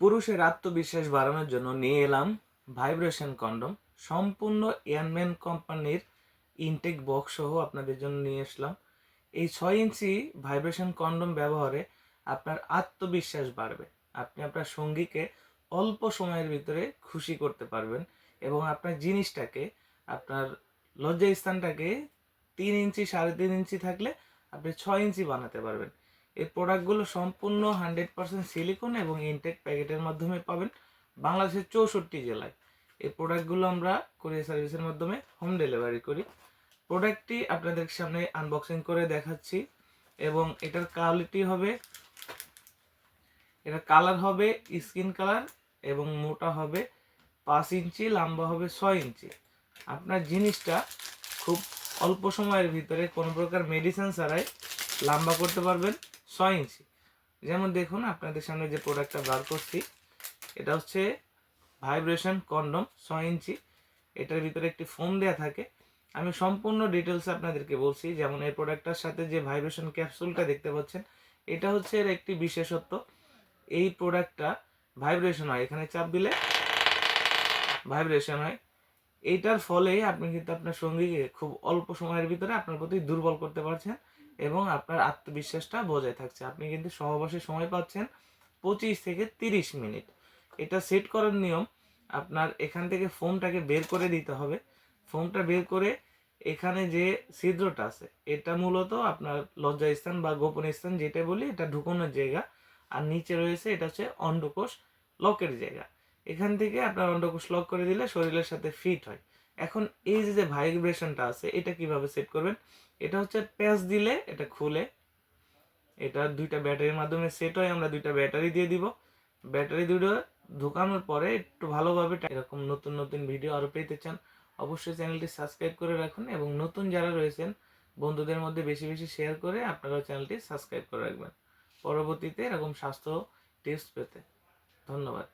পুরুষের আত্মবিশ্বাস বাড়ানোর জন্য নিয়ে এলাম ভাইব্রেশন কন্ডম। সম্পূর্ণ এয়ারম্যান কোম্পানির ইনটেক বক্স সহ আপনাদের জন্য নিয়ে আসলাম। এই ছয় ইঞ্চি ভাইব্রেশন কন্ডম ব্যবহারে আপনার আত্মবিশ্বাস বাড়বে। আপনি আপনার সঙ্গীকে অল্প সময়ের ভিতরে খুশি করতে পারবেন এবং আপনার জিনিসটাকে, আপনার লজ্জা স্থানটাকে তিন ইঞ্চি, সাড়ে তিন ইঞ্চি থাকলে আপনি ছয় ইঞ্চি বানাতে পারবেন। এই প্রোডাক্টগুলো সম্পূর্ণ হান্ড্রেড পার্সেন্ট সিলিকন এবং ইনটেক প্যাকেটের মাধ্যমে পাবেন বাংলাদেশের চৌষট্টি জেলায়। এই প্রোডাক্টগুলো আমরা কুরিয়ার সার্ভিসের মাধ্যমে হোম ডেলিভারি করি। প্রোডাক্টটি আপনাদের সামনে আনবক্সিং করে দেখাচ্ছি এবং এটার কোয়ালিটি হবে, এটার কালার হবে স্কিন কালার এবং মোটা হবে পাঁচ ইঞ্চি, লম্বা হবে ছয় ইঞ্চি। আপনার জিনিসটা খুব অল্প সময়ের ভিতরে কোনো প্রকার মেডিসিন ছাড়াই লম্বা করতে পারবেন। ছয় ইঞ্চি। যেমন দেখুন, আপনাদের সামনে যে প্রোডাক্টটা বার করছি, এটা হচ্ছে ভাইব্রেশন কন্ডম ছয় ইঞ্চি। এটার ভিতরে একটি ফোম দেওয়া থাকে। আমি সম্পূর্ণ ডিটেলস আপনাদেরকে বলছি, যেমন এই প্রোডাক্টটার সাথে যে ভাইব্রেশন ক্যাপসুলটা দেখতে পাচ্ছেন, এটা হচ্ছে এর একটি বিশেষত্ব। এই প্রোডাক্টটা ভাইব্রেশন হয়, এখানে চাপ দিলে ভাইব্রেশন হয়। এইটার ফলে আপনি কিন্তু আপনার সঙ্গীকে খুব অল্প সময়ের ভিতরে আপনার প্রতি দুর্বল করতে পারছেন। এবং আপনার আত্মবিশ্বাসটা বজায় থাকছে। আপনি কিন্তু সহবাসে সময় পাচ্ছেন পঁচিশ থেকে তিরিশ মিনিট। এটা সেট করার নিয়ম, আপনার এখান থেকে ফোমটাকে বের করে দিতে হবে। ফোমটা বের করে এখানে যে ছিদ্রটা আছে, এটা মূলত আপনার লজ্জা স্থান বা গোপন স্থান যেটা বলি, এটা ঢুকানোর জায়গা। আর নিচে রয়েছে, এটা হচ্ছে অন্ডকোষ লকের জায়গা। এখান থেকে আপনার অন্ডকোষ লক করে দিলে শরীরের সাথে ফিট হয়। এখন এই যে যে ভাইব্রেশনটা আছে, এটা কীভাবে সেট করবেন? এটা হচ্ছে প্যাচ দিলে, এটা খুলে, এটা দুইটা ব্যাটারির মাধ্যমে সেট হয় আমরা দুইটা ব্যাটারি দিয়ে দিব। ব্যাটারি দুটো ঢোকানোর পরে একটু ভালোভাবে এরকম নতুন নতুন ভিডিও আরও পেতে চান, অবশ্যই চ্যানেলটি সাবস্ক্রাইব করে রাখুন এবং নতুন যারা রয়েছেন, বন্ধুদের মধ্যে বেশি বেশি শেয়ার করে আপনারাও চ্যানেলটি সাবস্ক্রাইব করে রাখবেন। পরবর্তীতে এরকম স্বাস্থ্য টিপস পেতে। ধন্যবাদ।